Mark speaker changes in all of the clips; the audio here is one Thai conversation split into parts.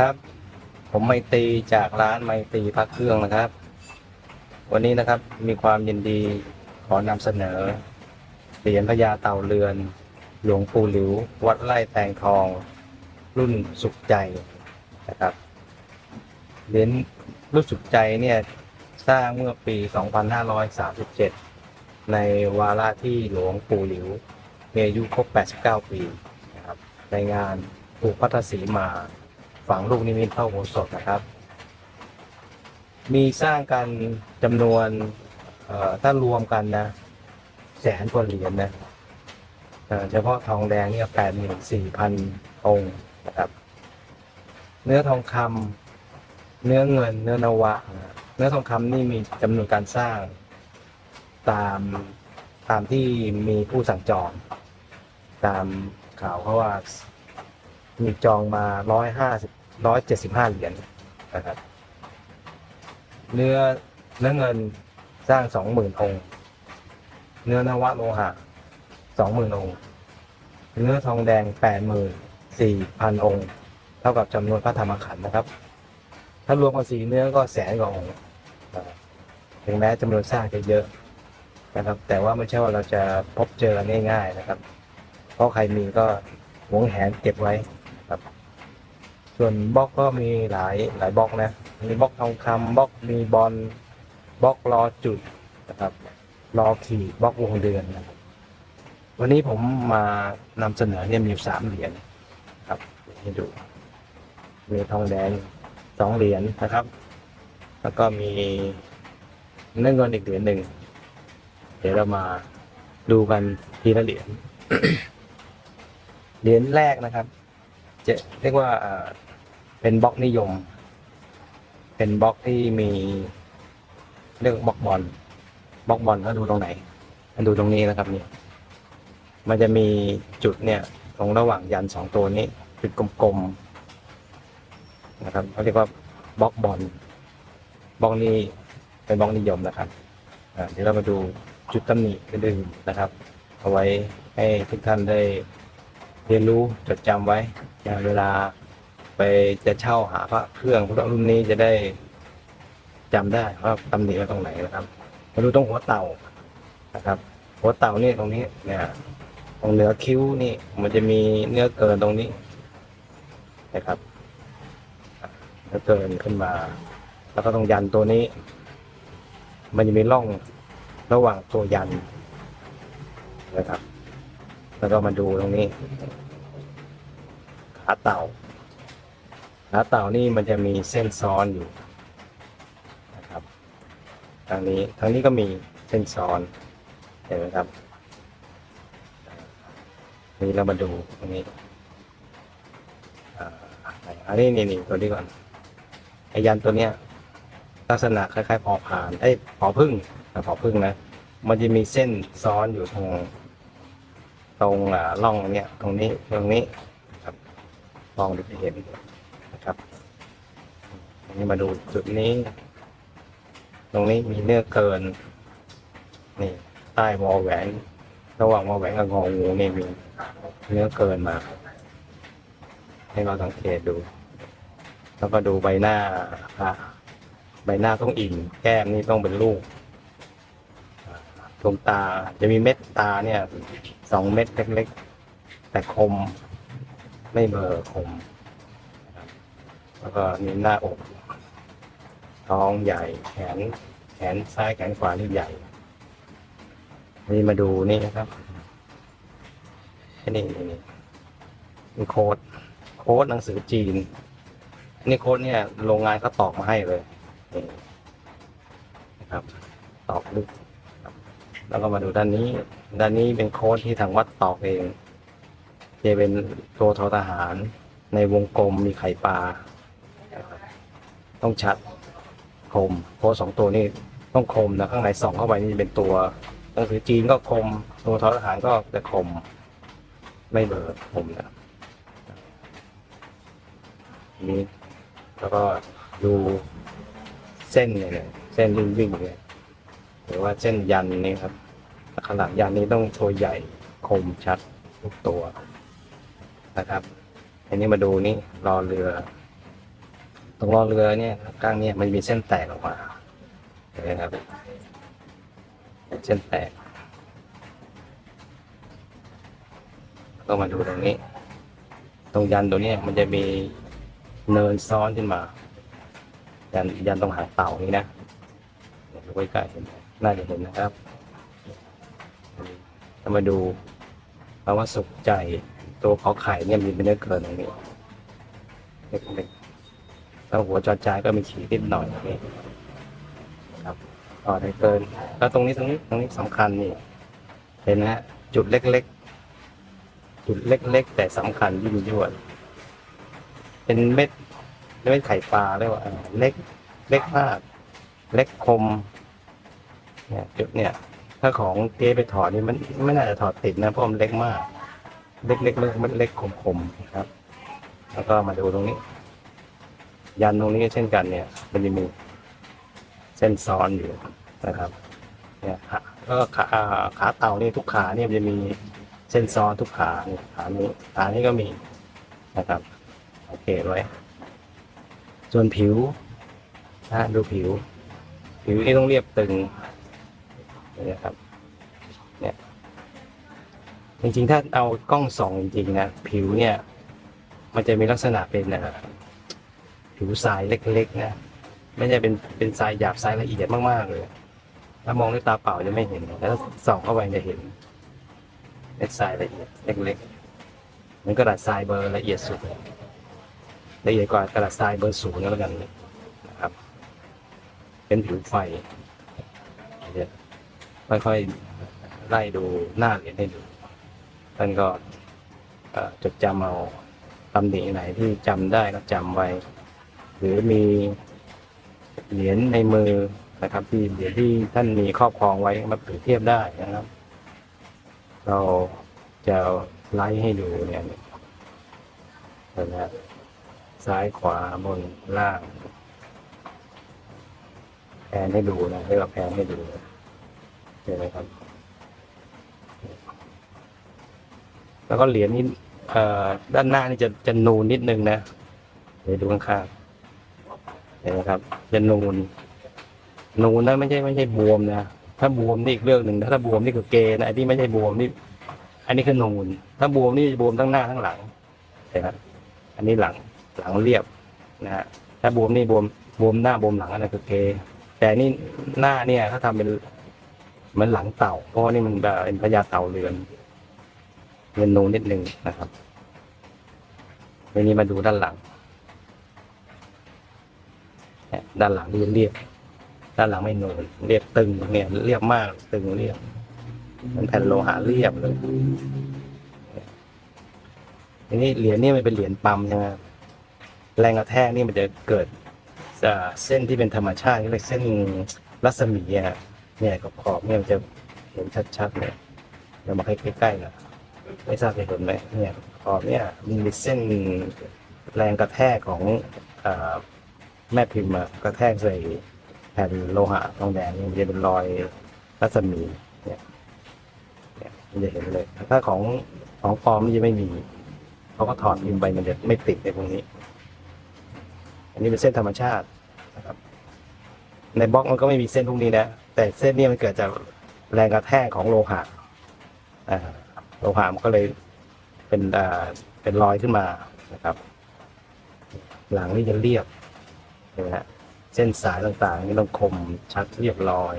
Speaker 1: ครับ ผมไมตีจากร้านไมตีพักเครื่องนะครับ วันนี้นะครับมีความยินดีขอนำเสนอเหรียญพญาเต่าเรือน หลวงปู่หลิว วัดไร่แตงทอง รุ่นสุขใจนะครับเหรียญรุ่นสุขใจเนี่ยสร้างเมื่อปี 2537 ในวาระที่หลวงปู่หลิวมีอายุครบ 89 ปีนะครับในงานปูพัทธสีมา ฝังลูกนิมิตเข้าโบสถนะครับ มีสร้างกันจำนวนถ้ารวมกันนะ แสนกว่าเหรียญนะเฉพาะทองแดงเนี่ยแปดหมื่นสี่พันองค์นะครับ เนื้อทองคำเนื้อเงิน เนื้อนวะนะเนื้อทองคำนี่มีจำนวนการสร้างตามตามที่มีผู้สั่งจอง ตามข่าวเขาว่ามีจองมาร้อยห้าสิบ ร้อยเจ็ดสิบห้าเหรียญนะครับ เนื้อเนื้อเงินสร้างสองหมื่นองค์ เนื้อนวะโลหะสองหมื่นองค์ เนื้อทองแดงแปดหมื่นสี่พันองค์ เท่ากับจำนวนพระธรรมขันธ์นะครับ ถ้ารวมกันสีเนื้อก็แสนกว่าองค์ถึงแม้จำนวนสร้างจะเยอะนะครับ แต่ว่าไม่ใช่ว่าเราจะพบเจอง่ายๆนะครับ เพราะใครมีก็หวงแหนเก็บไว้ ส่วนบล็อกก็มีหลายหลายบล็อกนะ มีบล็อกทองคำบล็อกมีบอลบล็อกรอจุดนะครับรอขีดบล็อกวงเดือนนะครับวันนี้ผมมานำเสนอเนี่ยมีสามเหรียญครับให้ดู มีทองแดงสองเหรียญนะครับ แล้วก็มีเนื้อเงินอีกเหรียญหนึ่งเดี๋ยวเรามาดูกันทีละเหรียญเหรียญแรกนะครับ จะเรียกว่า เป็นบล็อกนิยม เป็นบล็อกที่มีเรียกว่าบล็อกบอลบล็อกบอลก็ดูตรงไหนดูตรงนี้นะครับนี่มันจะมีจุดเนี่ยตรงระหว่างยันสองตัวนี้จุดกลมๆนะครับเขาเรียกว่าบล็อกบอลบล็อกนี้เป็นบล็อกนิยมนะครับเดี๋ยวเรามาดูจุดตำหนิอื่นๆนะครับ เอาไว้ให้ทุกท่านได้เรียนรู้จดจำไว้เวลา ไปจะเช่าหาพระเครื่องพระรุ่นนี้จะได้จำได้ว่าตำหนิตรงไหนนะครับมาดูตรงหัวเต่านะครับ หัวเต่านี่ตรงนี้เนี่ยตรงเหนือคิ้วนี่ มันจะมีเนื้อเกินตรงนี้นะครับเนื้อเกินขึ้นมา แล้วก็ตรงยันตัวนี้ มันจะมีร่องระหว่างตัวยันนะครับ แล้วก็มาดูตรงนี้ขาเต่า ขาเต่านี่มันจะมีเส้นซ้อนอยู่นะครับทางนี้ทางนี้ก็มีเส้นซ้อนเห็นไหมครับนี่เรามาดูตรงนี้อันนี้นี่นี่ตัวนี้ก่อนไอยันตัวเนี้ยลักษณะคล้ายๆพอผ่านไอ้พอพึ่งพอพึ่งนะ มันจะมีเส้นซ้อนอยู่ตรงตรงอ่าร่องเนี้ยตรงนี้ตรงนี้ครับลองดูจะเห็น นี้มาดูจุดนี้ ตรงนี้มีเนื้อเกิน นี่ใต้วอแหวน ระหว่างวอแหวนกับงองูนี่มีเนื้อเกินมา ให้เราสังเกตดู แล้วก็ดูใบหน้าพระใบหน้าต้องอิ่มแก้มนี่ต้องเป็นลูกดวงตาจะมีเม็ดตาเนี่ยสองเม็ดเล็กๆ แต่คม ไม่เบลอคมนะครับ แล้วก็มีหน้าอก ท้องใหญ่ แขน แขนซ้ายแขนขวานี่ใหญ่ นี่มาดูนี่นะครับนี่นี่นี่นี่โค้ด โค้ดหนังสือจีน นี่โค้ดเนี่ย โรงงานเขาตอกมาให้เลยนี่นะครับ ตอกลึกแล้วก็มาดูด้านนี้ ด้านนี้เป็นโค้ดที่ทางวัดตอกเองจะเป็นตัวทอทหารในวงกลมมีไข่ปลา ต้องชัดคมโค้ดสองตัวนี้ต้องคมนะข้างในส่องเข้าไปนี่เป็นตัวหนังสือจีนก็คมตัวทอทหารก็จะคม ไม่เบลอคมนะนี่แล้วก็ดูเส้นเนี่ยเส้นวิ่งวิ่งๆเนี่ยหรือว่าเส้นยันนี่ครับขนาดยันนี้ต้องตัวใหญ่คมชัดทุกตัวนะครับอันนี้มาดูนี่รอเรือ ตรงล้อเรือเนี่ยข้างเนี่ยมันมีเส้นแตกออกมาเห็นไหมครับ เส้นแตกก็มาดูตรงนี้ ตรงยันตัวเนี้ยมันจะมีเนินซ้อนขึ้นมา ยันยันตรงหางเต่านี้นะดูใกล้ๆเห็นไหมน่าจะเห็นนะครับถ้ามาดูคำว่าสุขใจตัวขอไข่เนี่ยมีเป็นเนื้อเกินตรงนี้เล็กๆ แล้วหัวจอจายก็มีขีดนิดหน่อยนี้ครับต่อได้เกิน แล้วตรงนี้ตรงนี้ตรงนี้สำคัญนี่ เห็นไหมฮะจุดเล็กๆ จุดเล็กๆ แต่สำคัญยิ่งยวด เป็นเม็ดเม็ดไข่ปลาเรียกว่าเล็กเล็กมากเล็กคม เนี่ยจุดเนี่ย ถ้าของเต้ไปถอดนี่มันไม่น่าจะถอดติดนะเพราะมันเล็กมาก เล็กๆเล็กมันเล็กคมๆครับ แล้วก็มาดูตรงนี้ ยันตรงนี้ก็เช่นกันเนี่ยมันจะมีเส้นซ้อนอยู่นะครับเนี่ยก็ขาขาเต่านี่ทุกขาเนี่ยมันจะมีเส้นซ้อนทุกขาเนี่ยขานี้ขานี้ก็มีนะครับโอเคไว้ส่วนผิวนะดูผิว ผิวนี่ต้องเรียบตึงนี่ยครับเนี่ยจริงๆถ้าเอากล้องส่องจริงๆนะผิวเนี่ย มันจะมีลักษณะเป็น ผิวทรายเล็กๆนะไม่ใช่เป็นเป็นทรายหยาบทรายละเอียดมากๆเลยถ้ามองด้วยตาเปล่าจะไม่เห็นแต่ถ้าส่องเข้าไปจะเห็นเม็ดทรายละเอียดเล็กๆเหมือนกระดาษทรายเบอร์ละเอียดสุดละเอียดกว่ากระดาษทรายเบอร์ศูนย์แล้วกันนะครับ เป็นผิวไฟเดี๋ยวค่อยๆไล่ดูหน้าเหรียญให้ดูท่านก็เอ่อจดจำเอาตำหนิไหนที่จำได้ก็จำไว้ หรือมีเหรียญในมือนะครับ ที่เหรียญที่ท่านมีครอบครองไว้มาเปรียบเทียบได้นะครับ เราจะไล่ให้ดูเนี่ยนไหมฮะซ้ายขวาบนล่าง แผนให้ดูนะให้เราแผนให้ดูเห็นไหมครับ แล้วก็เหรียญนี่ด้านหน้านี่จะจะนูนนิดนึงนะเดี๋ยวดูข้างๆ เห็นไหมครับจะนูนนูนนะไม่ใช่ไม่ใช่บวมนะถ้าบวมนี่อีกเรื่องหนึ่งถ้าบวมนี่คือเกนะไอ้ที่ไม่ใช่บวมนี่ อันนี้คือนูน ถ้าบวมนี่บวมทั้งหน้าทั้งหลังเห็นไหมอันนี้หลังหลังเรียบนะฮะถ้าบวมนี่บวมบวมหน้าบวมหลังอันนั้นคือเก แต่นี่หน้าเนี่ยถ้าทำเป็นเหมือนหลังเต่าเพราะว่านี่มันแบบเป็นพญาเต่าเรือนเรียนนูนนิดนึงนะครับทีนี้มาดูด้านหลัง ด้านหลังเรียบเรียบด้านหลังไม่นูนเรียบตึงเนี่ยเรียบมากตึงเรียบมันแผ่นโลหะเรียบเลยทีนี้เหรียญนี่มันเป็นเหรียญปั๊มใช่ไหมแรงกระแทกนี่มันจะเกิดอ่าเส้นที่เป็นธรรมชาติเรียกเส้นรัศมีอะเนี่ยขอบขอบเนี่ยมันจะเห็นชัดๆเลยเดี๋ยวมาใกล้ๆนะไม่ทราบจะเห็นไหมเนี่ยขอบเนี่ยมีเส้นแรงกระแทกของอ่า แม่พิมพ์อะกระแทกใส่แผ่นโลหะทองแดงนี่มันจะเป็นรอยรัศมีเนี่ยเนี่ยมันจะเห็นเลย ถ้าของของปลอมมันจะไม่มีเขาก็ถอดพิมพ์ไปมันจะไม่ติดในพวกนี้ อันนี้เป็นเส้นธรรมชาตินะครับ ในบล็อกมันก็ไม่มีเส้นพวกนี้นะแต่เส้นนี้มันเกิดจากแรงกระแทกของโลหะโลหะมันก็เลยเป็นอ่าเป็นรอยขึ้นมานะครับ หลังนี่จะเรียบ เห็นไหมฮะเส้นสายต่างๆ นี่ต้องคมชัดเรียบร้อย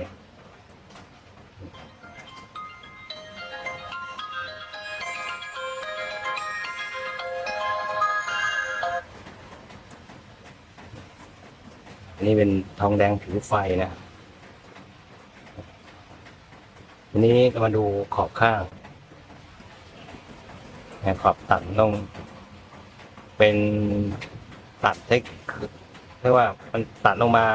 Speaker 1: นนี้เป็นทองแดงผิวไฟนะทีนี้มาดูขอบข้าง ขอบตัดต้องเป็นตัดเทค เรียกว่ามันตัดลงมา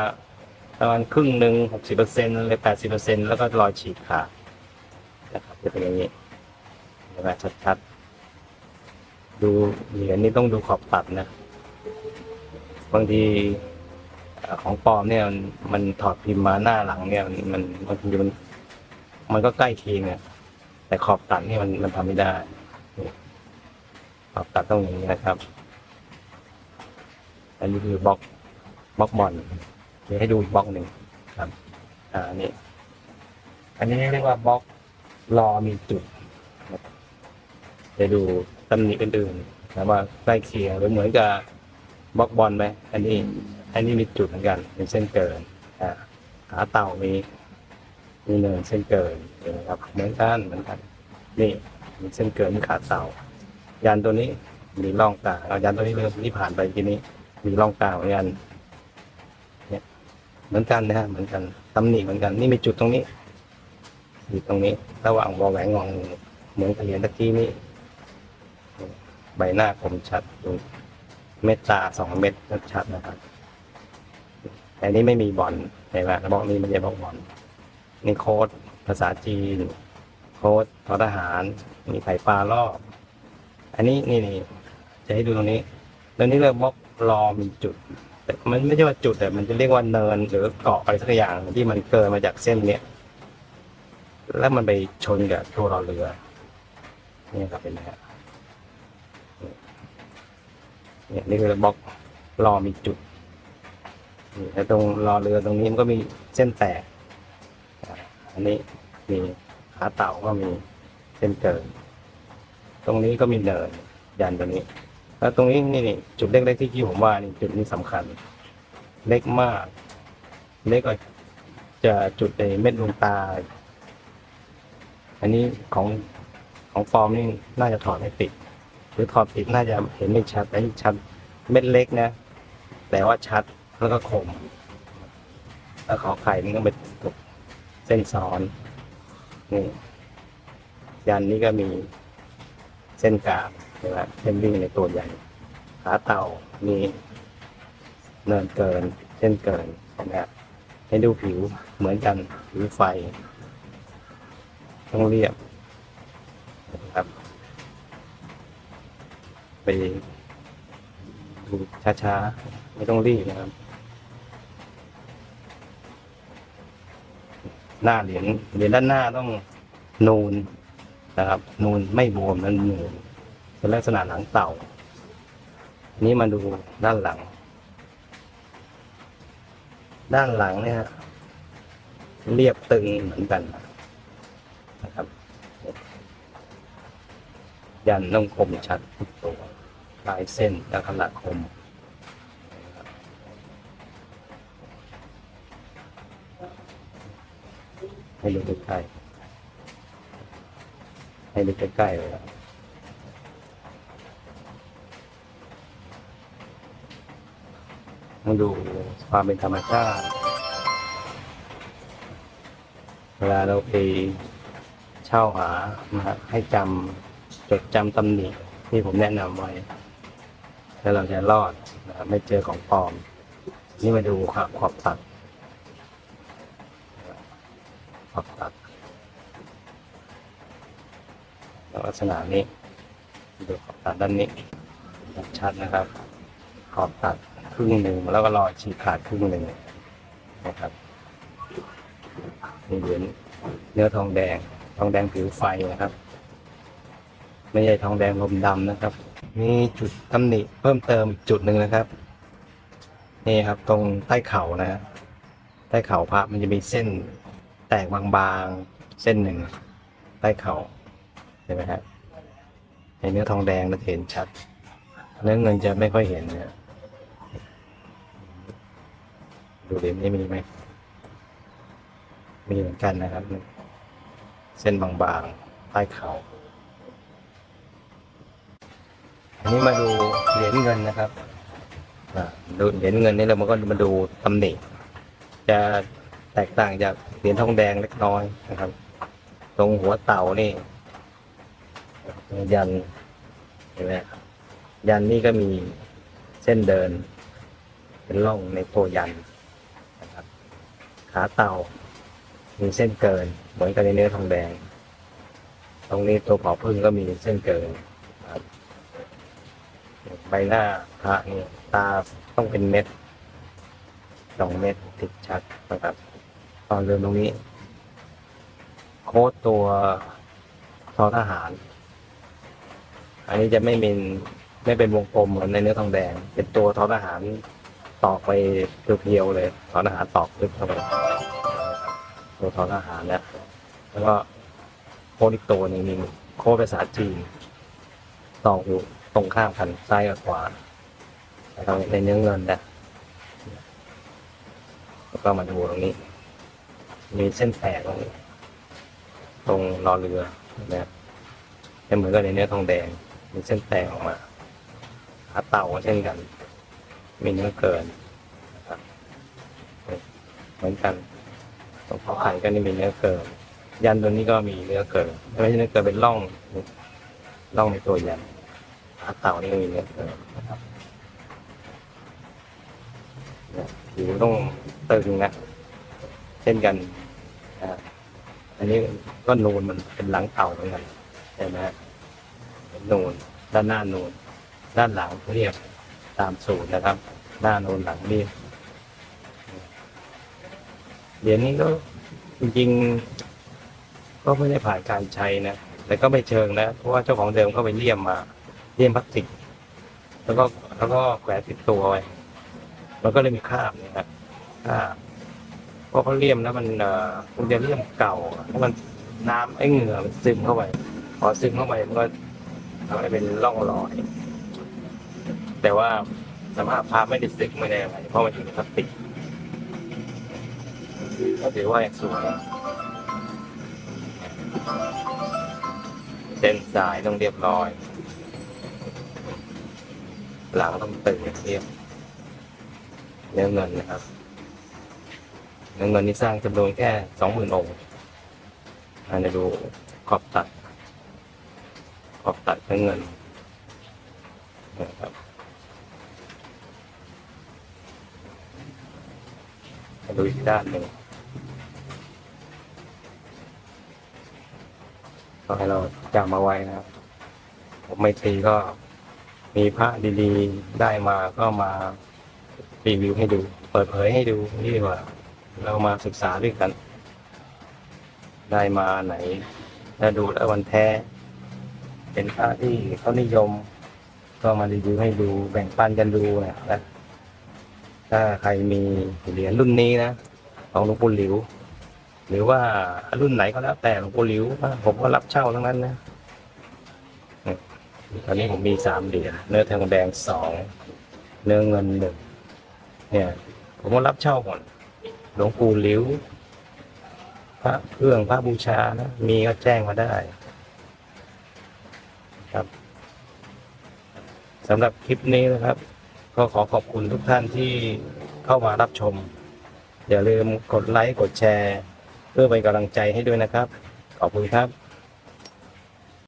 Speaker 1: ประมาณครึ่งหนึ่งหกสิบเปอร์เซ็นต์เลยแปดสิบเปอร์เซ็นต์แล้วก็รอยฉีกขาดนะครับจะเป็นอย่างนี้เห็นไหมชัดๆดูเหรียญนี่ต้องดูขอบตัดนะ บางทีของปลอมเนี่ยมันมันถอดพิมพ์มาหน้าหลังเนี่ย มันมันบางทีมัน มันก็ใกล้เคียงอะแต่ขอบตัดนี่มันมันทำไม่ได้ ขอบตัดต้องอย่างนี้นะครับ อันนี้คือบล็อก บล็อกบอลเดี๋ยวให้ดูอีกบล็อกหนึ่งครับอ่านี่อันนี้เรียกว่าบล็อกรอมีจุดครับเดี๋ยวดูตำหนิอื่นๆนะว่าใกล้เคียงหรือเหมือนกับบล็อกบอลไหมอันนี้ อันนี้มีจุดเหมือนกัน เป็นเส้นเกินอ่าขาเต่ามีมีเนินเส้นเกินเห็นไหมครับเหมือนกันเหมือนกัน นี่มีเส้นเกินมีขาเต่ายันตัวนี้มีร่องกลางเอายันตัวนี้เลยที่ผ่านไปทีนี้ มีร่องกลางเหมือนกัน เหมือนกันนะฮะเหมือนกันตำหนิเหมือนกัน นี่มีจุดตรงนี้อยู่ตรงนี้ ระหว่างวอแหวนงองงเหมือนกับเหรียญตะกี้นี้ใบหน้าคมชัดดูเม็ดตาสองเม็ดชัดนะครับแต่นี้ไม่มีบอลเห็นไหมบล็อกนี้ไม่ใช่บล็อกบอลนี่โค้ดภาษาจีน โค้ดทอทหาร มีไข่ปลารอบอันนี้นี่นี่จะให้ดูตรงนี้ตรงนี้เรียกบล็อกรอมีจุด มันไม่ใช่ว่าจุดแต่มันจะเรียกว่าเนินหรือเกาะอะไรสักอย่างที่มันเกินมาจากเส้นเนี้ยแล้วมันไปชนกับตัวรอเรือนี่ครับเป็นไงฮะเนี่ยนี่คือบล็อกรอมีจุดนี่แล้วตรงรอเรือตรงนี้มันก็มีเส้นแตกอันนี้มีขาเต่าก็มีเส้นเกินตรงนี้ก็มีเนินยันตัวนี้ แล้วตรงนี้นี่นี่จุดเล็กๆที่ที่ผมว่านี่จุดนี้สำคัญ เล็กมาก เล็กกว่าจะจุดในเม็ดดวงตา อันนี้ของของฟอร์มนี่น่าจะถอดไม่ติด หรือถอดติดน่าจะเห็นไม่ชัดอันนี้ชัดเม็ดเล็กนะ แต่ว่าชัดแล้วก็คมแล้วขอไข่นี่ก็เป็นตุกเส้นซ้อนนี่ยันนี้ก็มีเส้นกลาง ใช่ไหมเส้นวิ่งในตัวใหญ่ ขาเต่ามีเนินเกิน เส้นเกินนะครับให้ดูผิวเหมือนกันผิวไฟ ต้องเรียบนะครับไปดูช้าๆ ไม่ต้องรีบนะครับ หน้าเหรียญเหรียญด้านหน้าต้องนูนนะครับ นูนไม่บวมนั้นนูน เป็นลักษณะหลังเต่า นี้มาดูด้านหลัง ด้านหลังเนี่ยเรียบตึงเหมือนกันนะครับ ยันต้องคมชัดทุกตัวลายเส้นและขนาดคมให้ดูใกล้ๆให้ดูใกล้ๆเลยครับ ต้งดูความเป็นธรรมชาติ เวลาเราไปเช่าหานะฮะให้จำจดจำตำหนิที่ผมแนะนำไว้ แล้วเราจะรอดนะไม่เจอของปลอม นี่มาดูครับขอบตัดขอบตัดลักษณะนี้ดูขอบตัดด้านนี้ชัดนะครับ ขอบตัด ครึ่งหนึ่งแล้วก็รอยฉีกขาดครึ่งหนึ่งนะครับนี่เหรียญเนื้อทองแดง ทองแดงผิวไฟนะครับ ไม่ใช่ทองแดงลมดำนะครับ มีจุดตำหนิเพิ่มเติมอีกจุดหนึ่งนะครับ นี่ครับตรงใต้เข่านะ ใต้เข่าพระมันจะมีเส้นแตกบางๆเส้นหนึ่ง ใต้เข่าเห็นไหมฮะในเนื้อทองแดงเราเห็นชัด เนื้อเงินจะไม่ค่อยเห็นเนี่ย ดูเหรียญนี้มีไหม มีเหมือนกันนะครับ เส้นบางๆ ใต้เข่าอันนี้มาดูเหรียญเงินนะครับดูเหรียญเงินนี่เรามันก็มาดูตำหนิจะแตกต่างจากเหรียญทองแดงเล็กน้อยนะครับ ตรงหัวเต่านี่ ยันเห็นไหมครับยันนี่ก็มีเส้นเดิน เป็นร่องในตัวยัน ขาเต่า มีเส้นเกิน เหมือนกับในเนื้อทองแดง ตรงนี้ตัวผอพึ่งก็มีเส้นเกินครับใบหน้าพระนี่ตาต้องเป็นเม็ดสองเม็ดติดชัดนะครับ ตอนเริ่มตรงนี้ โค้ดตัวทอทหาร อันนี้จะไม่เป็นไม่เป็นวงกลมเหมือนในเนื้อทองแดง เป็นตัวทอทหาร ตอกไปเพียวๆเลยถอนอาหารตอกลึกเข้าไปตัวถอนอาหารเนี่ยแล้วก็โคดอีกตัวหนึงมีโคดภาษาจีนตอกอยู่ตรงข้ามกันซ้ายกับขวานะครับในเนื้อเงินนะแล้วก็มาดูตรงนี้ มีเส้นแตกตรงนี้ตรงรอเรือนะจะเหมือนกับในเนื้อทองแดง มีเส้นแตกออกมาหาเต่าเช่นกัน มีเนื้อเกินนะครับเหมือนกันตรงขอไข่ก็นี่มีเนื้อเกินยันตัวนี้ก็มีเนื้อเกินไม่ใช่เนื้อเกินเป็นร่องร่องในตัวยันหาเต่านี่มีเนื้อเกินนะครับเนี่ยผิวต้องตึงนะเช่นกันอันนี้ก็นูนมันเป็นหลังเต่าเหมือนกันใช่ไหมฮะเป็นนูนด้านหน้านูนด้านหลังเรียบ ตามสูตรนะครับหน้านูนหลังเรียบเหรียญนี้ก็จริงๆก็ไม่ได้ผ่านการใช้นะแต่ก็ไม่เชิงนะเพราะว่าเจ้าของเดิมก็ไปเลี่ยมมาเลี่ยมพลาสติก แล้วก็แล้วก็แขวนติดตัวไว้มันก็เลยมีคราบเนี่ยครับคราบเพราะเขาเลี่ยมแล้วมันเอ่อมันจะเลี่ยมเก่าแล้วมันน้ำไอ้เหงื่อมันซึมเข้าไปพอซึมเข้าไปมันก็ทำให้เป็นร่องรอย แต่ว่าสภาพภาพไม่ได้สึกไม่ได้อะไรเพราะมันอยู่ในพลาสติกก็ถือว่ายังสวยเส้นสายต้องเรียบร้อย หลังต้องตึงเรียบเนื้อเงินนะครับเนื้อเงินนี่สร้างจำนวนแค่สองหมื่นองค์อันนี้ดูขอบตัด ขอบตัดเนื้อเงินนะครับ มาดูอีกด้านหนึ่งก็ให้เราจำมาไว้นะครับ ผมไม่ตีก็มีพระดีๆได้มาก็มารีวิวให้ดู เปิดเผยให้ดูนี่ว่า เรามาศึกษาด้วยกัน ได้มาไหนถ้าดูแล้ววันแท้ เป็นพระที่เขานิยม ก็มารีวิวให้ดูแบ่งปันกันดูนะ ถ้าใครมีเหรียญรุ่นนี้นะของหลวงปู่หลิว หรือว่ารุ่นไหนก็แล้วแต่หลวงปู่หลิวผมก็รับเช่าทั้งนั้นนะตอนนี้ผมมีสามเหรียญเนื้อทองแดงสองเนื้อเงินหนึ่งเนี่ย ผมก็รับเช่าหมดหลวงปู่หลิวพระเครื่องพระบูชานะมีก็แจ้งมาได้ครับสำหรับคลิปนี้นะครับ ก็ขอขอบคุณทุกท่านที่เข้ามารับชม อย่าลืมกดไลค์กดแชร์ เพื่อเป็นกำลังใจให้ด้วยนะครับ ขอบคุณครับ